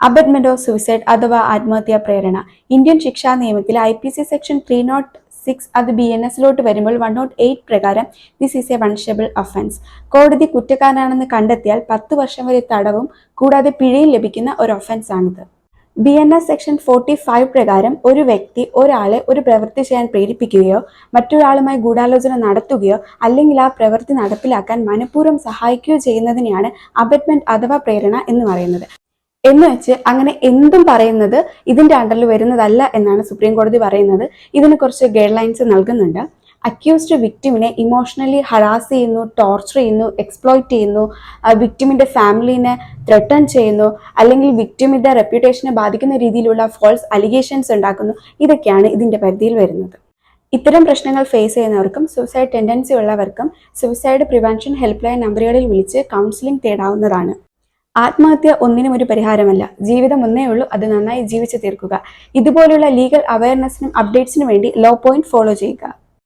Abutment of suicide അഥവാ ആത്മഹത്യാ പ്രേരണ. ഇന്ത്യൻ ശിക്ഷാ നിയമത്തിൽ I P C section three nought six അത് ബി എൻ എസിലോട്ട് വരുമ്പോൾ വൺ നോട്ട് എയ്റ്റ് പ്രകാരം this is a punishable offence കോടതി കുറ്റക്കാരനാണെന്ന് കണ്ടെത്തിയാൽ പത്ത് വർഷം വരെ തടവും കൂടാതെ പിഴയും ലഭിക്കുന്ന ഒരു ഒഫൻസ് ആണിത്. B N S section forty five പ്രകാരം ഒരു വ്യക്തി ഒരാളെ ഒരു പ്രവൃത്തി ചെയ്യാൻ പ്രേരിപ്പിക്കുകയോ മറ്റൊരാളുമായി ഗൂഢാലോചന നടത്തുകയോ അല്ലെങ്കിൽ ആ പ്രവൃത്തി നടപ്പിലാക്കാൻ മനഃപൂർവം സഹായിക്കുകയോ ചെയ്യുന്നതിനെയാണ് അബറ്റ്മെന്റ് അഥവാ പ്രേരണ എന്ന് പറയുന്നത്. എന്ന് വെച്ച് അങ്ങനെ എന്തും പറയുന്നത് ഇതിന്റെ അണ്ടറിൽ വരുന്നതല്ല എന്നാണ് സുപ്രീം കോടതി പറയുന്നത്. ഇതിന് കുറച്ച് ഗൈഡ് ലൈൻസ് നൽകുന്നുണ്ട്. അക്യൂസ്ഡ് വിക്ടിമിനെ ഇമോഷണലി ഹറാസ് ചെയ്യുന്നു ടോർച്ചർ ചെയ്യുന്നു എക്സ്പ്ലോയിറ്റ് ചെയ്യുന്നു വിക്ടിമിന്റെ ഫാമിലിനെ ത്രെട്ടൺ ചെയ്യുന്നു അല്ലെങ്കിൽ വിക്ടിമിന്റെ റെപ്യൂട്ടേഷനെ ബാധിക്കുന്ന രീതിയിലുള്ള ഫോൾസ് അലിഗേഷൻസ് ഉണ്ടാക്കുന്നു. ഇതൊക്കെയാണ് ഇതിന്റെ പരിധിയിൽ വരുന്നത്. ഇത്തരം പ്രശ്നങ്ങൾ ഫേസ് ചെയ്യുന്നവർക്കും സൂസൈഡ് ടെൻഡൻസി ഉള്ളവർക്കും സൂസൈഡ് പ്രിവെൻഷൻ ഹെൽപ്പ് ലൈൻ നമ്പറുകളിൽ വിളിച്ച് കൗൺസിലിംഗ് തേടാവുന്നതാണ്. ആത്മഹത്യ ഒന്നിനും ഒരു പരിഹാരമല്ല. ജീവിതം ഒന്നേ ഉള്ളൂ അത് നന്നായി ജീവിച്ചു തീർക്കുക. ഇതുപോലുള്ള ലീഗൽ അവയർനെസ്സിനും അപ്ഡേറ്റ്സിനും വേണ്ടി ലോ പോയിന്റ് ഫോളോ ചെയ്യുക.